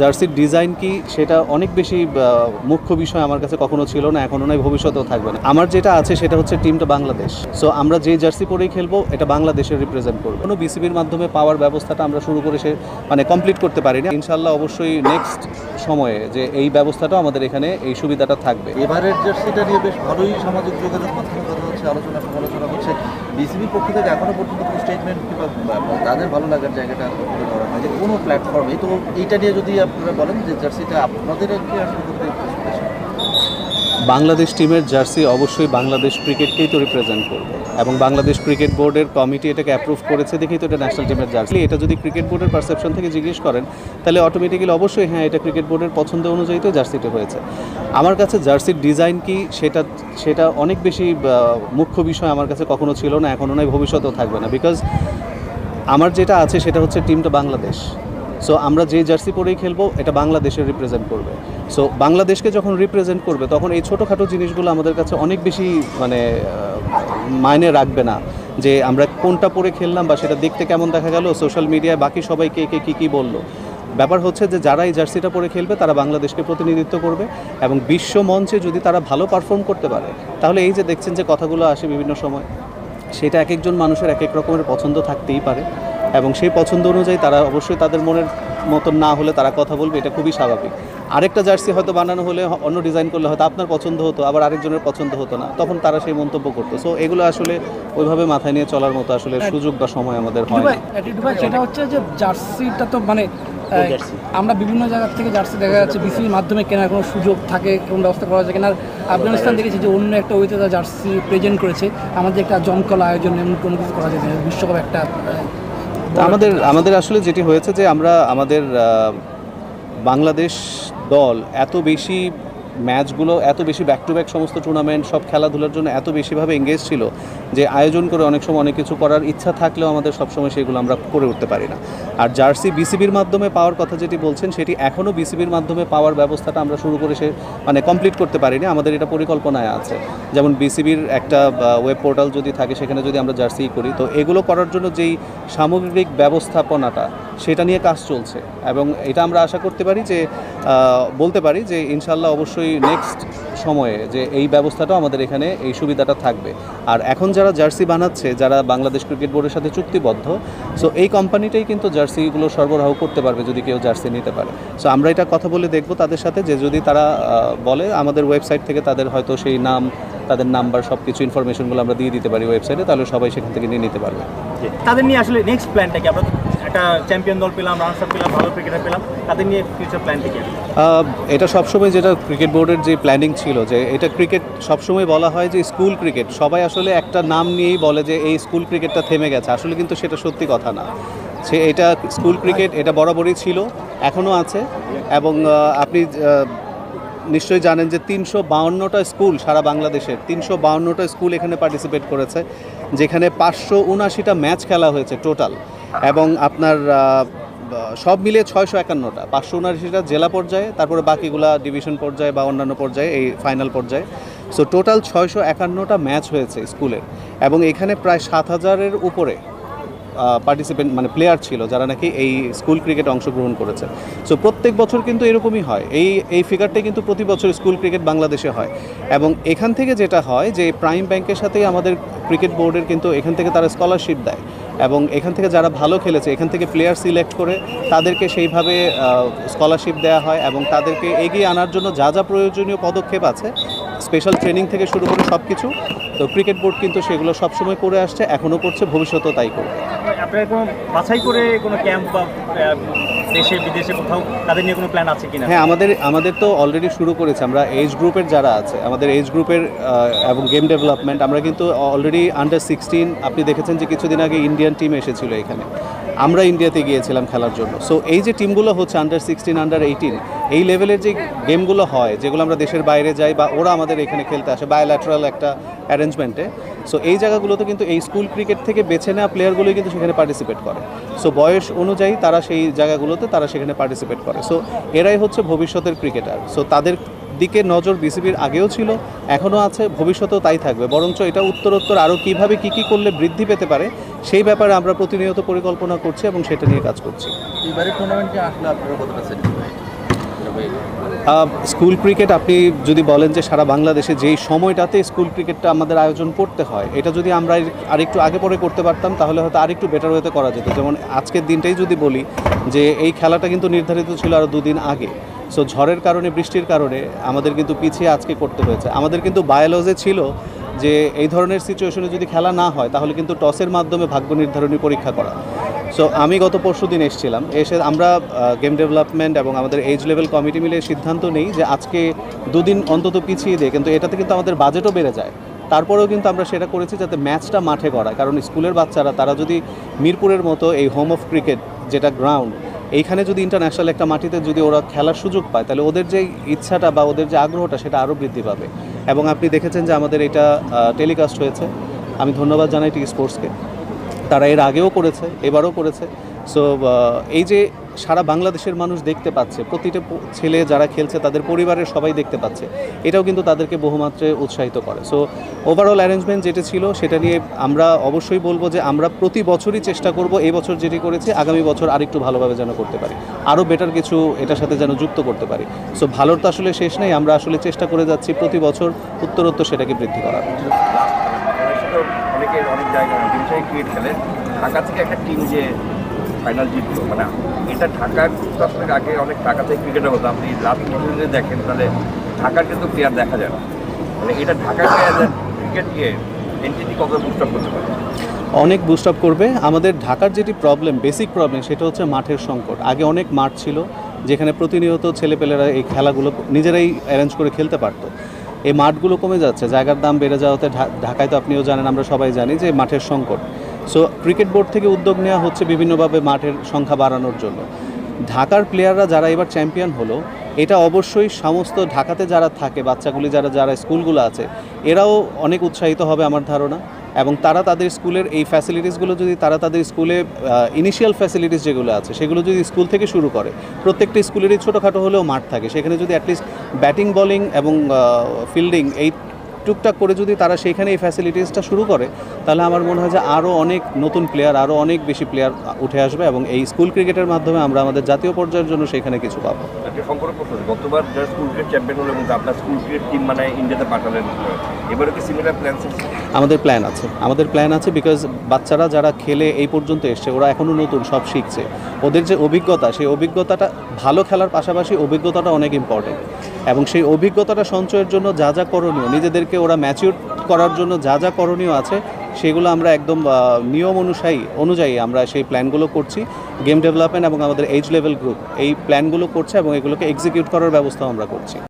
জার্সির ডিজাইন কি সেটা অনেক বেশি মুখ্য বিষয় আমার কাছে কখনো ছিল না, এখনও নয়, ভবিষ্যতেও থাকবে না। আমার যেটা আছে সেটা হচ্ছে টিমটা বাংলাদেশ। সো আমরা যে জার্সি পরেই খেলব, এটা বাংলাদেশের রিপ্রেজেন্ট করব। কোনো বিসিবির মাধ্যমে পাওয়ার ব্যবস্থাটা আমরা শুরু করে সে মানে কমপ্লিট করতে পারিনি। ইনশাল্লাহ অবশ্যই নেক্সট সময়ে যে এই ব্যবস্থাটাও আমাদের এখানে এই সুবিধাটা থাকবে। এবারের জার্সিটা নিয়ে বেশ ভালোই সামাজিক যোগাযোগ মাধ্যমে কথা হচ্ছে, আলোচনা সমালোচনা হচ্ছে বিসিবির পক্ষ থেকে এখনও পর্যন্ত কোনো স্টেটমেন্ট কিংবা তাদের ভালো লাগার জায়গাটা তুলে হয়, যে কোনো প্ল্যাটফর্মে তো এইটা নিয়ে যদি আপনারা বলেন যে জার্সিটা আপনাদের কি আসলে বাংলাদেশ টিমের জার্সি অবশ্যই বাংলাদেশ ক্রিকেটকেই তো রিপ্রেজেন্ট করবে। এবং বাংলাদেশ ক্রিকেট বোর্ডের কমিটি এটাকে অ্যাপ্রুভ করেছে দেখেই তো এটা ন্যাশনাল টিমের জার্সি। এটা যদি ক্রিকেট বোর্ডের পারসেপশন থেকে জিজ্ঞেস করেন, তাহলে অটোমেটিক্যালি অবশ্যই হ্যাঁ এটা ক্রিকেট বোর্ডের পছন্দ অনুযায়ী তো জার্সিটা হয়েছে। আমার কাছে জার্সির ডিজাইন কি, সেটা সেটা অনেক বেশি মুখ্য বিষয় আমার কাছে কখনো ছিল না এখনও নয়, ভবিষ্যতেও থাকবে না। বিকজ আমার যেটা আছে, সেটা হচ্ছে টিমটা বাংলাদেশ। সো আমরা যে জার্সি পরেই খেলব, এটা বাংলাদেশের রিপ্রেজেন্ট করবে। সো বাংলাদেশকে যখন রিপ্রেজেন্ট করবে, তখন এই ছোটোখাটো জিনিসগুলো আমাদের কাছে অনেক বেশি মানে মাইনে রাখবে না। যে আমরা কোনটা পরে খেললাম বা সেটা দেখতে কেমন দেখা গেল সোশ্যাল মিডিয়ায় বাকি সবাই কে কে, কী কী বলল। ব্যাপার হচ্ছে যে, যারা এই জার্সিটা পরে খেলবে, তারা বাংলাদেশকে প্রতিনিধিত্ব করবে এবং বিশ্ব মঞ্চে যদি তারা ভালো পারফর্ম করতে পারে, তাহলে এই যে দেখছেন যে কথাগুলো আসে বিভিন্ন সময়, সেটা এক একজন মানুষের এক এক রকমের পছন্দ থাকতেই পারে। এবং সেই পছন্দ অনুযায়ী তারা অবশ্যই তাদের মনের মতন না হলে তারা কথা বলবে এটা খুবই স্বাভাবিক। আরেকটা জার্সি হয়তো বানানো হলে অন্য ডিজাইন করলে হয়তো আপনার পছন্দ হতো আবার আরেকজনের পছন্দ হতো না তখন তারা সেই মন্তব্য করতো। সো এগুলো আসলে ওইভাবে মাথায় নিয়ে চলার মতো আসলে সুযোগ বা সময় আমাদের হয় সেটা হচ্ছে যে জার্সিটা তো মানে আমরা বিভিন্ন জায়গা থেকে জার্সি দেখা যাচ্ছে বিসিবির মাধ্যমে কেনার কোনো সুযোগ থাকে কোন ব্যবস্থা করা যায় কেনার আফগানিস্তান দেখেছি যে অন্য একটা তারা জার্সি প্রেজেন্ট করেছে। আমাদের একটা জমকল আয়োজন এমন কোনো কিছু করা যায় বিশ্বকাপ একটা আমাদের আমাদের আসলে যেটি হয়েছে যে আমরা আমাদের বাংলাদেশ দল এত বেশি ম্যাচগুলো, এত বেশি ব্যাক টু ব্যাক সমস্ত টুর্নামেন্ট সব খেলাধুলার জন্য এত বেশিভাবে এঙ্গেজ ছিল যে আয়োজন করে অনেক সময় অনেক কিছু করার ইচ্ছা থাকলেও আমাদের সবসময় সেগুলো আমরা করে উঠতে পারি না। আর জার্সি বিসিবির মাধ্যমে পাওয়ার কথা যেটি বলছেন, সেটি এখনও বিসিবির মাধ্যমে পাওয়ার ব্যবস্থাটা আমরা শুরু করে সে মানে কমপ্লিট করতে পারিনি। আমাদের এটা পরিকল্পনায় আছে। যেমন বিসিবির একটা ওয়েব পোর্টাল যদি থাকে, সেখানে যদি আমরা জার্সি করি, তো এগুলো করার জন্য যেই সামগ্রিক ব্যবস্থাপনাটা, সেটা নিয়ে কাজ চলছে। এবং এটা আমরা আশা করতে পারি যে বলতে পারি যে ইনশাল্লাহ অবশ্যই নেক্সট সময়ে যে এই ব্যবস্থাটাও আমাদের এখানে এই সুবিধাটা থাকবে। আর এখন যারা জার্সি বানাচ্ছে, যারা বাংলাদেশ ক্রিকেট বোর্ডের সাথে চুক্তিবদ্ধ সো এই কোম্পানিটাই কিন্তু জার্সিগুলো সরবরাহ করতে পারবে যদি কেউ জার্সি নিতে পারে। সো আমরা এটা কথা বলে দেখব তাদের সাথে যে যদি তারা বলে, আমাদের ওয়েবসাইট থেকে তাদের হয়তো সেই নাম, তাদের নাম্বার সব কিছু ইনফরমেশনগুলো আমরা দিয়ে দিতে পারি ওয়েবসাইটে, তাহলে সবাই সেখান থেকে নিয়ে নিতে পারবে। তাদের নিয়ে আসলে নেক্সট প্ল্যানটা কি? আমরা একটা চ্যাম্পিয়ন দল পেলাম রানার্স পেলাম ভালো ক্রিকেটার পেলাম তাদের নিয়ে ফিউচার প্ল্যানটা কি আহ, এটা সবসময় যেটা ক্রিকেট বোর্ডের যে প্ল্যানিং ছিল যে এটা ক্রিকেট সবসময় বলা হয় যে স্কুল ক্রিকেট সবাই আসলে একটা নাম নিয়েই বলে যে এই স্কুল ক্রিকেটটা থেমে গেছে। আসলে কিন্তু সেটা সত্যি কথা না। সে এটা স্কুল ক্রিকেট এটা বরাবরই ছিল এখনও আছে। এবং আপনি নিশ্চয়ই জানেন যে তিনশো বাউন্নটা স্কুল সারা বাংলাদেশের তিনশো বাউন্নটা স্কুল এখানে পার্টিসিপেট করেছে যেখানে পাঁচশো উনআশিটা ম্যাচ খেলা হয়েছে টোটাল এবং আপনার সব মিলিয়ে ছয়শো একান্নটা। পাঁচশো উনআশিটা জেলা পর্যায়ে, তারপরে বাকিগুলা ডিভিশন পর্যায়ে বা অন্যান্য পর্যায়ে, এই ফাইনাল পর্যায়ে। সো টোটাল ছয়শো একান্নটা ম্যাচ হয়েছে স্কুলের এবং এখানে প্রায় সাত হাজারের উপরে পার্টিসিপেন্ট মানে প্লেয়ার ছিল, যারা নাকি এই স্কুল ক্রিকেটে অংশগ্রহণ করেছে। সো প্রত্যেক বছর কিন্তু এরকমই হয়। এই এই ফিগারটাই কিন্তু প্রতি বছর স্কুল ক্রিকেট বাংলাদেশে হয়। এবং এখান থেকে যেটা হয় যে প্রাইম ব্যাংকের সাথেই আমাদের ক্রিকেট বোর্ডের কিন্তু এখান থেকে তারা স্কলারশিপ দেয়। এবং এখান থেকে যারা ভালো খেলেছে, এখান থেকে প্লেয়ার সিলেক্ট করে তাদেরকে সেইভাবে স্কলারশিপ দেওয়া হয় এবং তাদেরকে এগিয়ে আনার জন্য যা যা প্রয়োজনীয় পদক্ষেপ আছে স্পেশাল ট্রেনিং থেকে শুরু করে সব কিছু তো ক্রিকেট বোর্ড কিন্তু সেগুলো সবসময় করে আসছে এখনও করছে ভবিষ্যতেও তাই করবে। আপনার কোনো বাছাই করে কোনো ক্যাম্প বা দেশে বিদেশে কোথাও তাদের নিয়ে কোনো প্ল্যান আছে কিনা? হ্যাঁ আমাদের আমাদের তো অলরেডি শুরু করেছে আমরা এজ গ্রুপের যারা আছে আমাদের এজ গ্রুপের এবং গেম ডেভেলপমেন্ট আমরা কিন্তু অলরেডি আন্ডার সিক্সটিন আপনি দেখেছেন যে কিছুদিন আগে ইন্ডিয়ান টিম এসেছিল এখানে। আমরা ইন্ডিয়াতে গিয়েছিলাম খেলার জন্য। সো এই যে টিমগুলো হচ্ছে আন্ডার সিক্সটিন আন্ডার এইটিন এই লেভেলের যে গেমগুলো হয়, যেগুলো আমরা দেশের বাইরে যাই বা ওরা আমাদের এখানে খেলতে আসে বায়োল্যাটারাল একটা অ্যারেঞ্জমেন্টে সো এই জায়গাগুলোতে কিন্তু এই স্কুল ক্রিকেট থেকে বেছে নেওয়া প্লেয়ারগুলোই কিন্তু সেখানে পার্টিসিপেট করে। সো বয়স অনুযায়ী তারা সেই জায়গাগুলোতে তারা সেখানে পার্টিসিপেট করে। সো এরাই হচ্ছে ভবিষ্যতের ক্রিকেটার সো তাদের দিকে নজর বিসিবির আগেও ছিল এখনও আছে ভবিষ্যতেও তাই থাকবে। বরঞ্চ এটা উত্তরোত্তর আরও কীভাবে কী কী করলে বৃদ্ধি পেতে পারে সেই ব্যাপারে আমরা প্রতিনিয়ত পরিকল্পনা করছি এবং সেটা নিয়ে কাজ করছি। আহ, স্কুল ক্রিকেট আপনি যদি বলেন যে সারা বাংলাদেশে যেই সময়টাতে স্কুল ক্রিকেটটা আমাদের আয়োজন করতে হয় এটা যদি আমরা আরেকটু আগে পরে করতে পারতাম তাহলে হয়তো আরেকটু বেটার ওয়েতে করা যেত। যেমন আজকের দিনটাই যদি বলি যে এই খেলাটা কিন্তু নির্ধারিত ছিল আরও দুদিন আগে। সো ঝড়ের কারণে, বৃষ্টির কারণে আমাদের কিন্তু পিছিয়ে আজকে করতে হয়েছে। আমাদের কিন্তু বায়োলজে ছিল যে, এই ধরনের সিচুয়েশনে যদি খেলা না হয়, তাহলে কিন্তু টসের মাধ্যমে ভাগ্য নির্ধারণী পরীক্ষা করা। সো আমি গত পরশু দিন এসেছিলাম, এসে আমরা গেম ডেভেলপমেন্ট এবং আমাদের এজ লেভেল কমিটি মিলে সিদ্ধান্ত নেই যে, আজকে দুদিন অন্তত পিছিয়ে দিয়ে, কিন্তু এটাতে কিন্তু আমাদের বাজেটও বেড়ে যায়। তারপরেও কিন্তু আমরা সেটা করেছি যাতে ম্যাচটা মাঠে করা কারণ স্কুলের বাচ্চারা, তারা যদি মিরপুরের মতো এই হোম অফ ক্রিকেট যেটা গ্রাউন্ড এইখানে যদি ইন্টারন্যাশনাল একটা মাটিতে যদি ওরা খেলার সুযোগ পায়, তাহলে ওদের যে ইচ্ছাটা বা ওদের যে আগ্রহটা সেটা আরও বৃদ্ধি পাবে। এবং আপনি দেখেছেন যে আমাদের এটা টেলিকাস্ট হয়েছে। আমি ধন্যবাদ জানাই টি স্পোর্টসকে তারা এর আগেও করেছে, এবারও করেছে। সো এই যে সারা বাংলাদেশের মানুষ দেখতে পাচ্ছে, প্রতিটা ছেলে যারা খেলছে তাদের পরিবারের সবাই দেখতে পাচ্ছে, এটাও কিন্তু তাদেরকে বহুমাত্রে উৎসাহিত করে। সো ওভারঅল অ্যারেঞ্জমেন্ট যেটা ছিল সেটা নিয়ে আমরা অবশ্যই বলব যে আমরা প্রতি বছরই চেষ্টা করব এই বছর যেটি করেছি, আগামী বছর আরেকটু ভালোভাবে যেন করতে পারি। আরও বেটার কিছু এটার সাথে যেন যুক্ত করতে পারি। সো ভালোর তো আসলে শেষ নেই, আমরা আসলে চেষ্টা করে যাচ্ছি প্রতি বছর উত্তরোত্তর সেটাকে বৃদ্ধি করার। অনেকে জায়গায় খেলে। ঢাকা থেকে একটা টিম যে ফাইনাল জিতলো মানে এটা ঢাকার দশ আগে অনেক ঢাকা থেকে ক্রিকেটার হতো আপনি লাস্ট যদি দেখেন, তাহলে ঢাকার কিন্তু প্লেয়ার দেখা যায় না। মানে এটা ঢাকাকে অ্যাজ ক্রিকেটকে এন্টিটি কত বুস্ট করতে পারে? অনেক বুস্ট আপ করবে। আমাদের ঢাকার যেটি প্রবলেম বেসিক প্রবলেম সেটা হচ্ছে মাঠের সংকট। আগে অনেক মাঠ ছিল, যেখানে প্রতিনিয়ত ছেলেপেলেরা এই খেলাগুলো নিজেরাই অ্যারেঞ্জ করে খেলতে পারতো। এই মাঠগুলো কমে যাচ্ছে, জায়গার দাম বেড়ে যাওয়াতে ঢাকায় তো আপনিও জানেন, আমরা সবাই জানি যে মাঠের সংকট। সো ক্রিকেট বোর্ড থেকে উদ্যোগ নেওয়া হচ্ছে বিভিন্নভাবে মাঠের সংখ্যা বাড়ানোর জন্য। ঢাকার প্লেয়াররা যারা এবার চ্যাম্পিয়ন হলো, এটা অবশ্যই সমস্ত ঢাকাতে যারা থাকে, বাচ্চাগুলি যারা যারা স্কুলগুলো আছে, এরাও অনেক উৎসাহিত হবে আমার ধারণা। এবং তারা তাদের স্কুলের এই ফ্যাসিলিটিসগুলো যদি, তারা তাদের স্কুলে ইনিশিয়াল ফ্যাসিলিটিস যেগুলো আছে, সেগুলো যদি স্কুল থেকে শুরু করে, প্রত্যেকটা স্কুলেরই ছোটোখাটো হলেও মাঠ থাকে। সেখানে যদি অ্যাটলিস্ট ব্যাটিং বলিং এবং ফিল্ডিং এই টুকটাক করে যদি তারা সেইখানে এই ফ্যাসিলিটিসটা শুরু করে তাহলে আমার মনে হয় যে আরও অনেক নতুন প্লেয়ার আরও অনেক বেশি প্লেয়ার উঠে আসবে এবং এই স্কুল ক্রিকেটের মাধ্যমে আমরা আমাদের জাতীয় পর্যায়ের জন্য সেখানে কিছু পাবো। গতবার যারা স্কুল ক্রিকেট চ্যাম্পিয়ন হলো এবং আপনার স্কুল ক্রিকেট টিম মানে ইন্ডিয়াতে পাঠালেন এবারে কি সিমিলার প্ল্যান আমাদের প্ল্যান আছে। আমাদের প্ল্যান আছে বিকজ বাচ্চারা যারা খেলে এই পর্যন্ত এসছে ওরা এখনও নতুন সব শিখছে। ওদের যে অভিজ্ঞতা সেই অভিজ্ঞতাটা ভালো খেলার পাশাপাশি অভিজ্ঞতাটা অনেক ইম্পর্টেন্ট এবং সেই অভিজ্ঞতাটা সঞ্চয়ের জন্য যা যা করণীয়, নিজেদেরকে ওরা ম্যাচিউর করার জন্য যা যা করণীয় আছে, সেগুলো আমরা একদম নিয়ম অনুযায়ী অনুযায়ী আমরা সেই প্ল্যানগুলো করছি। গেম ডেভেলপমেন্ট এবং আমাদের এজ লেভেল গ্রুপ এই প্ল্যানগুলো করছে এবং এগুলোকে এক্সিকিউট করার ব্যবস্থাও আমরা করছি।